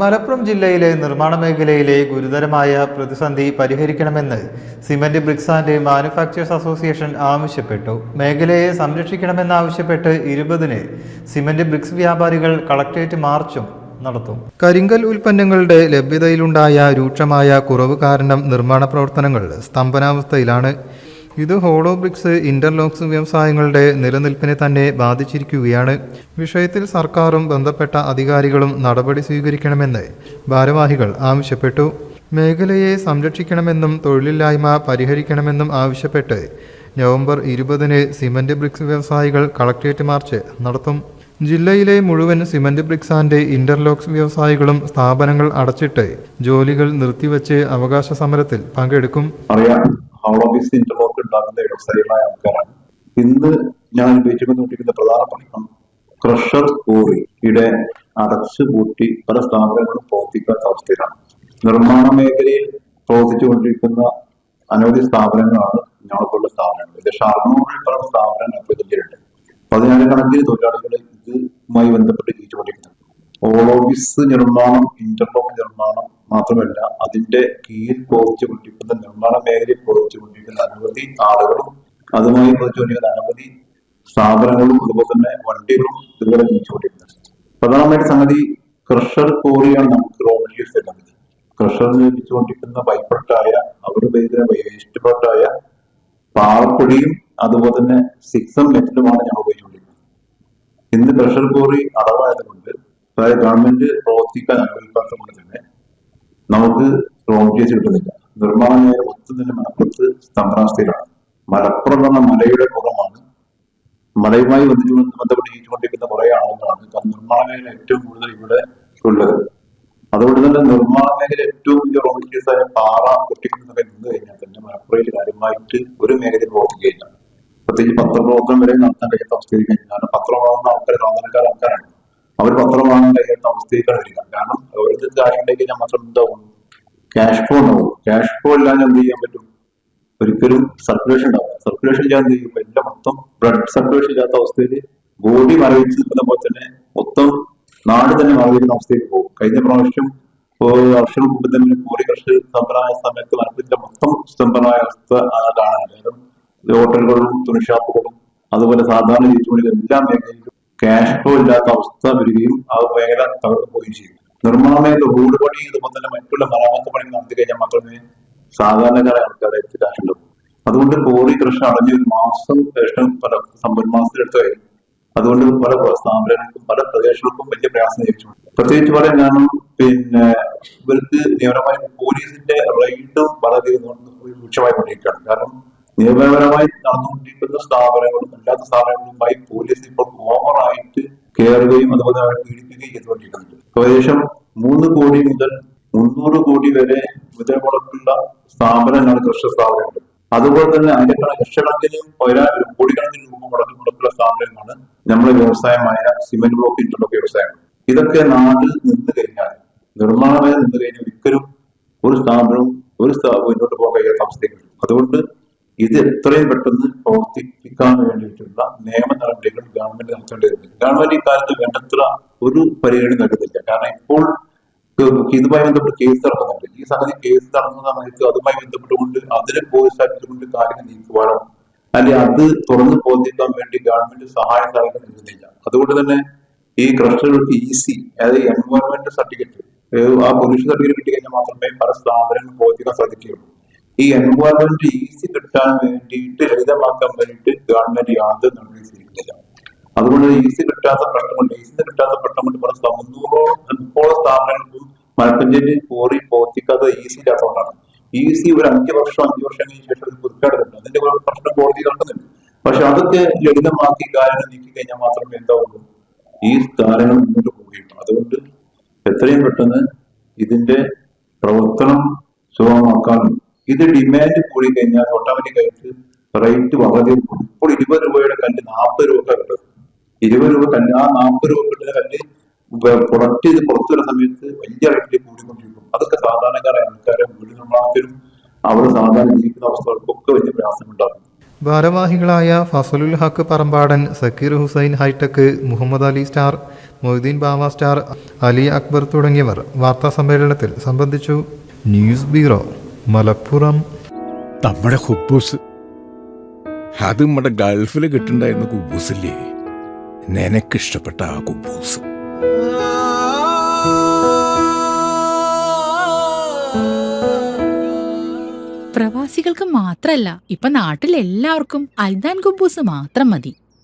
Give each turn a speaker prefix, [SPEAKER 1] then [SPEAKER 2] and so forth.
[SPEAKER 1] മലപ്പുറം ജില്ലയിലെ നിർമ്മാണ മേഖലയിലെ ഗുരുതരമായ പ്രതിസന്ധി പരിഹരിക്കണമെന്ന് cement bricks and manufacturers association ആവശ്യപ്പെട്ടു. മേഖലയെ സംരക്ഷിക്കണമെന്നാവശ്യപ്പെട്ട് ഇരുപതിന് സിമന്റ് ബ്രിക്സ് വ്യാപാരികൾ കളക്ട്രേറ്റ് മാർച്ചും നടത്തും. കരിങ്കൽ ഉൽപ്പന്നങ്ങളുടെ ലഭ്യതയിലുണ്ടായ രൂക്ഷമായ കുറവ് കാരണം നിർമ്മാണ പ്രവർത്തനങ്ങൾ സ്തംഭനാവസ്ഥയിലാണ് ഇത് ഹോളോ ബ്രിക്സ് ഇന്റർലോക്സ് വ്യവസായങ്ങളുടെ നിലനിൽപ്പിനെ തന്നെ ബാധിച്ചിരിക്കുകയാണ്. വിഷയത്തിൽ സർക്കാരും ബന്ധപ്പെട്ട അധികാരികളും നടപടി സ്വീകരിക്കണമെന്ന് ഭാരവാഹികൾ ആവശ്യപ്പെട്ടു. മേഖലയെ സംരക്ഷിക്കണമെന്നും തൊഴിലില്ലായ്മ പരിഹരിക്കണമെന്നും ആവശ്യപ്പെട്ട് നവംബർ ഇരുപതിന് സിമന്റ് ബ്രിക്സ് വ്യവസായികൾ കളക്ട്രേറ്റ് മാർച്ച് നടത്തും. ജില്ലയിലെ മുഴുവൻ സിമന്റ് ബ്രിക്സ് ആൻഡ് ഇന്റർലോക്സ് വ്യവസായികളും സ്ഥാപനങ്ങൾ അടച്ചിട്ട് ജോലികൾ നിർത്തിവച്ച് അവകാശ സമരത്തിൽ പങ്കെടുക്കും.
[SPEAKER 2] ഹോളോബിസ് ഇന്റർലോക്ക് ഉണ്ടാക്കുന്ന വ്യവസായികളായ ആൾക്കാരാണ്. ഇന്ന് ഞാൻ ഉപയോഗിച്ചുകൊണ്ടിരിക്കുന്ന പ്രധാന പ്രശ്നം ക്രഷർ കോറിയുടെ അടച്ചു പൂട്ടി പല സ്ഥാപനങ്ങളും പ്രവർത്തിക്കാത്ത അവസ്ഥയിലാണ്. നിർമ്മാണ മേഖലയിൽ പ്രവർത്തിച്ചുകൊണ്ടിരിക്കുന്ന അനവധി സ്ഥാപനങ്ങളാണ് ഞങ്ങൾക്കുള്ള സ്ഥാപനങ്ങൾ. ഇത് അറുന്നൂറിൽ പല സ്ഥാപനങ്ങൾ ജില്ലയിലുണ്ട് പതിനായിരക്കണക്കിന് തൊഴിലാളികൾ ഇതുമായി ബന്ധപ്പെട്ട് ജീവിച്ചുകൊണ്ടിരിക്കുന്നു. ഓഫീസ് നിർമ്മാണം ഇന്റർലോക്ക് നിർമ്മാണം മാത്രമല്ല അതിന്റെ കീഴിൽ പ്രവർത്തിച്ചുകൊണ്ടിരിക്കുന്ന നിർമ്മാണ മേഖലയിൽ പ്രവർത്തിച്ചുകൊണ്ടിരിക്കുന്ന അനവധി ആളുകളും അതുമായി പ്രവർത്തിച്ചുകൊണ്ടിരിക്കുന്ന അനവധി സ്ഥാപനങ്ങളും അതുപോലെ തന്നെ വണ്ടികളും ഇതുപോലെ ജീവിച്ചുകൊണ്ടിരിക്കുന്നത് പ്രധാനമായിട്ട് സംഗതി ക്രഷർ കോറിയാണ് നമുക്ക് റോ മെറ്റീരിയൽസ് വരുന്നത്. ക്രഷർ നിർമ്മിച്ചുകൊണ്ടിരിക്കുന്ന ബൈപ്രട്ടായ അവർ ഉപയോഗിക്കുന്ന വേസ്റ്റ് പ്രട്ടായ പാറപ്പൊടിയും അതുപോലെ തന്നെ സിക്സം മെറ്റലുമാണ് ഞങ്ങൾ ഉപയോഗിച്ചുകൊണ്ടിരിക്കുന്നത്. ഇന്ന് പ്രഷർ കോറി അടവായതുകൊണ്ട് അതായത് ഗവൺമെന്റ് പ്രവർത്തിക്കാൻ അനുവദിക്കാത്ത കൊണ്ട് നമുക്ക് റോം കേസ് കിട്ടുന്നില്ല. നിർമ്മാണ മേഖല മൊത്തം തന്നെ മലപ്പുറത്ത് സ്തംഭനാവസ്ഥയിലാണ് മലപ്പുറം എന്ന മലയുടെ പുറമാണ് മലയുമായി ബന്ധിച്ചുകൊണ്ട് ബന്ധപ്പെട്ട് കുറെ ആളുകളാണ് നിർമ്മാണ മേഖല ഏറ്റവും കൂടുതൽ ഇവിടെ ഉള്ളത്. അതുകൊണ്ട് തന്നെ നിർമ്മാണ മേഖല ഏറ്റവും വലിയ റോ മെറ്റീരിയൽസ് ആയ പാറ പൊട്ടിക്കുന്നതൊക്കെ നിന്ന് കഴിഞ്ഞാൽ തന്നെ മലപ്പുറയിൽ കാര്യമായിട്ട് ഒരു മേഖലയിൽ പ്രവർത്തിക്കുകയില്ല പ്രത്യേകിച്ച് പത്രപ്രവർത്തനം വരെ നടത്താൻ കഴിയാത്ത അവസ്ഥയിൽ കഴിഞ്ഞാൽ പത്രമാകുന്ന ആൾക്കാർ സാധാരണക്കാർ ആൾക്കാരാണ് അവർ പത്രം വാങ്ങാൻ കഴിയുന്ന അവസ്ഥയിലേക്കാണ് വരിക കാരണം അവർക്ക് കാര്യം ഉണ്ടെങ്കിൽ ഞാൻ മാത്രം എന്താവും ക്യാഷ് ഫ്ലോ ഉണ്ടാവും. ക്യാഷ് ഫ്ലോ ഇല്ലാതെ എന്ത് ചെയ്യാൻ പറ്റും? ഒരിക്കലും സർക്കുലേഷൻ ഉണ്ടാവും സർക്കുലേഷൻ ഇല്ലാതെ എന്ത് ചെയ്യും? എല്ലാം മൊത്തം ബ്ലഡ് സർക്കുലേഷൻ ഇല്ലാത്ത അവസ്ഥയിൽ ബോഡി മരവിച്ച് നിൽക്കുന്ന പോലെ തന്നെ മൊത്തം നാട് തന്നെ മറവിക്കുന്ന അവസ്ഥയിൽ പോകും. കഴിഞ്ഞ പ്രാവശ്യം വർഷം മുമ്പ് തന്നെ കോടി കർഷക സ്തംഭനായ സമയത്ത് മലപ്പുറത്തിന്റെ മൊത്തം സ്തംഭനായ അവസ്ഥ കാണാൻ കാരണം ഹോട്ടലുകളും തുണിഷാപ്പുകളും അതുപോലെ സാധാരണ ജീവിച്ചുകൊണ്ടിരിക്കുന്ന എല്ലാ മേഖലയിലും ക്യാഷ് ഫ്ലോ ഇല്ലാത്ത അവസ്ഥ വരികയും അത് മേഖല തകർന്നു പോവുകയും ചെയ്യും. നിർമ്മാണ മേഖല റോഡ് പണി അതുപോലെ തന്നെ മറ്റുള്ള മരാമത്ത് പണി നടത്തി കഴിഞ്ഞാൽ മാത്രമേ സാധാരണക്കാരായ ആൾക്കാരെ എത്തി കാശുള്ളൂ അതുകൊണ്ട് കോറി കൃഷി അടഞ്ഞ ഒരു മാസം ശേഷം പല സമ്പന്മാസത്തിലെടുത്തായി അതുകൊണ്ട് പല സ്ഥാപനങ്ങൾക്കും പല പ്രദേശങ്ങൾക്കും വലിയ പ്രയാസം നേരിച്ചു പ്രത്യേകിച്ച് പറയാൻ കാരണം പിന്നെ ഇവർക്ക് നിയമപരമായി പോലീസിന്റെ റൈഡും വളരെയധികം രൂക്ഷമായി കൊണ്ടിരിക്കുകയാണ്. കാരണം നിയമപരമായി നടന്നുകൊണ്ടിരിക്കുന്ന സ്ഥാപനങ്ങളും അല്ലാത്ത സ്ഥാപനങ്ങളുമായി പോലീസ് ഇപ്പോൾ ഓവറായിട്ട് കയറുകയും അതുപോലെ അവരെ പീഡിപ്പിക്കുകയും ചെയ്തുകൊണ്ടിരിക്കുന്നുണ്ട്. ഏകദേശം മൂന്ന് കോടി മുതൽ മുന്നൂറ് കോടി വരെ മുതൽ മുടക്കുള്ള സ്ഥാപനങ്ങളാണ് കൃഷി സ്ഥാപനങ്ങൾ അതുപോലെ തന്നെ അതിന്റെ ലക്ഷക്കണക്കിന് കോടിക്കണക്കിന് രൂപ മുടക്കി മുടക്കുള്ള സ്ഥാപനങ്ങളാണ് നമ്മുടെ വ്യവസായമായ സിമന്റ് ബ്ലോക്ക് ഇന്റർലോക്ക് വ്യവസായം ഇതൊക്കെ നാട്ടിൽ നിന്ന് കഴിഞ്ഞാൽ നിർമ്മാണമായി നിന്ന് കഴിഞ്ഞാൽ ഒരിക്കലും ഒരു സ്ഥാപനവും ഒരു സ്ഥാപനം മുന്നോട്ട് പോകാൻ കഴിയാത്ത അവസ്ഥയിൽ അതുകൊണ്ട് ഇത് എത്രയും പെട്ടെന്ന് പ്രവർത്തിപ്പിക്കാൻ വേണ്ടിയിട്ടുള്ള നിയമ നടപടികൾ ഗവൺമെന്റ് നടത്തേണ്ടിയിരുന്നു ഗവൺമെന്റ് ഇക്കാലത്ത് വേണ്ടത്ര ഒരു പരിഗണന നൽകുന്നില്ല. കാരണം ഇപ്പോൾ ഇതുമായി ബന്ധപ്പെട്ട് കേസ് നടക്കുന്നുണ്ട്. ഈ സംഗതി കേസ് നടക്കുന്ന സമയത്ത് അതുമായി ബന്ധപ്പെട്ടുകൊണ്ട് അതിനെ പ്രോത്സാഹിപ്പിച്ചുകൊണ്ട് കാര്യങ്ങൾ നീക്കുവാനോ അല്ലെ അത് തുറന്നു പ്രവർത്തിക്കാൻ വേണ്ടി ഗവൺമെന്റ് സഹായ സഹായം നൽകുന്നില്ല. അതുകൊണ്ട് തന്നെ ഈ ക്രഷറുകൾക്ക് ഈസി അതായത് എൻവയോൺമെന്റ് സർട്ടിഫിക്കറ്റ് ആ പൊല്യൂഷൻ സർട്ടിഫിക്കറ്റ് കിട്ടി കഴിഞ്ഞാൽ മാത്രമേ പല സ്ഥാപനങ്ങളും പ്രവർത്തിക്കാൻ സാധിക്കുകയുള്ളൂ. ഈ എൻവയോൺമെന്റ് ഈസി കിട്ടാൻ വേണ്ടിയിട്ട് ലളിതമാക്കാൻ വേണ്ടിയിട്ട് ഗവൺമെന്റ് യാതൊരു നടപടി സ്വീകരിക്കുന്നില്ല. അതുകൊണ്ട് ഈസി കിട്ടാത്ത പ്രശ്നമുണ്ട്. ഈസി കിട്ടാത്ത പ്രശ്നമുണ്ട് പറഞ്ഞ മുന്നൂറോളം മുപ്പോളം സ്ഥാപനങ്ങൾക്കും മലപ്പഞ്ചേരി കോറി പ്രവർത്തിക്കാതെ ഈസി ഇല്ലാത്തതുകൊണ്ടാണ്. ഈസി ഒരു അഞ്ച് വർഷം അഞ്ച് വർഷങ്ങൾക്ക് ശേഷം പുതുക്കാടുന്നുണ്ട് അതിന്റെ പ്രശ്നം കോടതി കാണുന്നുണ്ട്. പക്ഷെ അതൊക്കെ ലളിതമാക്കി കാര്യങ്ങൾ നീക്കി കഴിഞ്ഞാൽ മാത്രമേ എന്താവുള്ളൂ? ഈ കാര്യങ്ങൾ മുന്നോട്ട് പോവുകയുള്ളൂ. അതുകൊണ്ട് എത്രയും പെട്ടെന്ന് ഇതിന്റെ പ്രവർത്തനം സുഗമമാക്കാനും ഇത് ഡിമാൻഡ് കൂടി കഴിഞ്ഞാൽ ഓട്ടോമാറ്റിക് ആയിട്ട് റേറ്റ് വളരെ കൂടും. ഇപ്പോൾ ഇരുപത് രൂപയുടെ കല്ല് നാൽപ്പത് രൂപ കിട്ടും ഇരുപത് രൂപ കല്ല് ആ നാൽപ്പത് രൂപ കിട്ടുന്ന കല്ല് പ്രൊഡക്റ്റ് ചെയ്ത് പുറത്തു വരുന്ന സമയത്ത് വലിയ റേറ്റിൽ കൂടിക്കൊണ്ടിരിക്കും. അതൊക്കെ സാധാരണക്കാരായ ആൾക്കാരെ വീട് അവർ സാധാരണ ജീവിക്കുന്ന അവസ്ഥകൾക്കൊക്കെ വലിയ പ്രയാസമുണ്ടാകും.
[SPEAKER 1] ഭാരവാഹികളായ Fazalul Haq Parambadan Zakir Hussain hitech Muhammad Ali star Moideen Baba star Ali Akbar തുടങ്ങിയവർ വാർത്താ സമ്മേളനത്തിൽ സംബന്ധിച്ചു. News bureau. മലപ്പുറം.
[SPEAKER 3] നമ്മുടെ ഹുബൂസ്. അത് നമ്മുടെ ഗൾഫിൽ കിട്ടുണ്ടായിരുന്ന കുബൂസില്ലേ? നിനക്കിഷ്ടപ്പെട്ട ആ കുബൂസ്.
[SPEAKER 4] പ്രവാസികൾക്ക് മാത്രല്ല ഇപ്പൊ നാട്ടിൽ എല്ലാവർക്കും അൽദാൻ കുബൂസ് മാത്രം മതി.